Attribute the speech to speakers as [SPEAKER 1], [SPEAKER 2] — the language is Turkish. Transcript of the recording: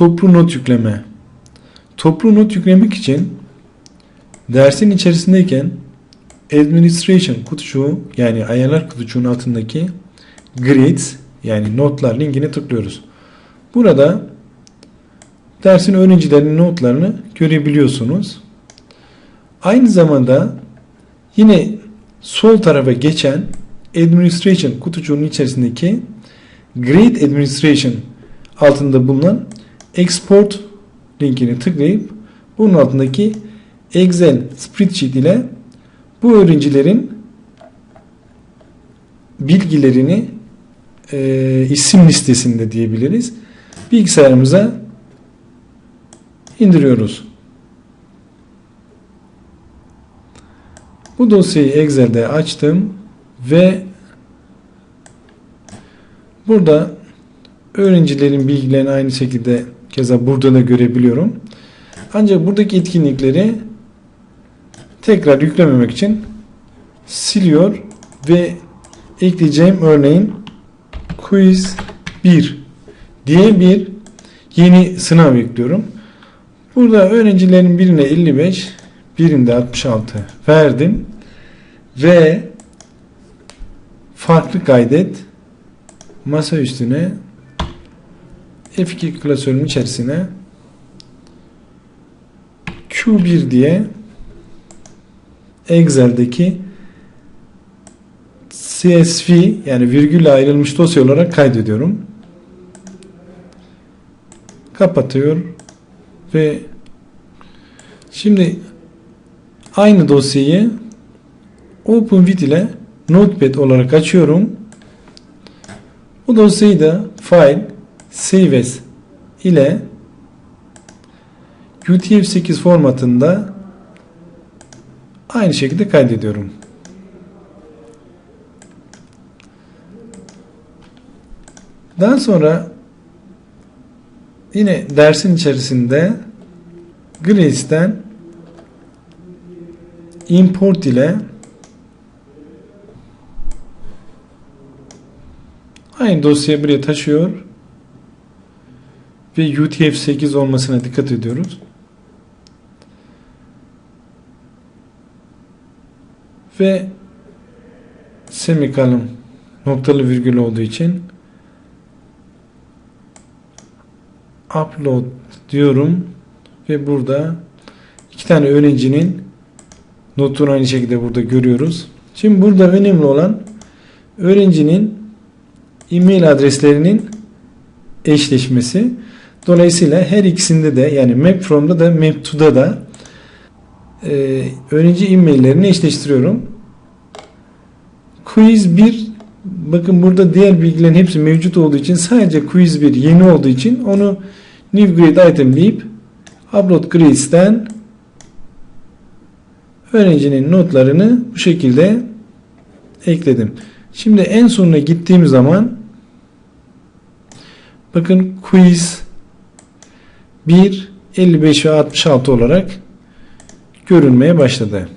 [SPEAKER 1] Toplu not yükleme. Toplu not yüklemek için dersin içerisindeyken Administration kutucuğu yani ayarlar kutucuğunun altındaki Grades yani notlar linkine tıklıyoruz. Burada dersin öğrencilerinin notlarını görebiliyorsunuz. Aynı zamanda yine sol tarafa geçen Administration kutucuğunun içerisindeki Grade Administration altında bulunan Export linkini tıklayıp bunun altındaki Excel spreadsheet ile bu öğrencilerin bilgilerini e, isim listesinde diyebiliriz. Bilgisayarımıza indiriyoruz. Bu dosyayı Excel'de açtım ve burada öğrencilerin bilgilerini aynı şekilde keza burada da görebiliyorum. Ancak buradaki etkinlikleri tekrar yüklememek için siliyor ve ekleyeceğim örneğin quiz 1 diye bir yeni sınav ekliyorum. Burada öğrencilerin birine 55, birinde 66 verdim ve farklı kaydet masa üstüne F2 klasörünün içerisine Q1 diye Excel'deki CSV yani virgülle ayrılmış dosya olarak kaydediyorum. Kapatıyor ve şimdi aynı dosyayı OpenVid ile Notepad olarak açıyorum. Bu dosyayı da file as ile UTF-8 formatında aynı şekilde kaydediyorum. Daha sonra yine dersin içerisinde Grace'den import ile aynı dosyayı buraya taşıyor ve UTF-8 olmasına dikkat ediyoruz. Ve semikolon noktalı virgül olduğu için upload diyorum ve burada iki tane öğrencinin notunu aynı şekilde burada görüyoruz. Şimdi burada önemli olan öğrencinin e-mail adreslerinin eşleşmesi. Dolayısıyla her ikisinde de yani map from'da da map to'da da e, öğrenci e-maillerini eşleştiriyorum. Quiz 1 bakın burada diğer bilgilerin hepsi mevcut olduğu için sadece quiz 1 yeni olduğu için onu new grade item deyip upload grades'ten öğrencinin notlarını bu şekilde ekledim. Şimdi en sonuna gittiğim zaman bakın quiz 1 55 ve 66 olarak görünmeye başladı.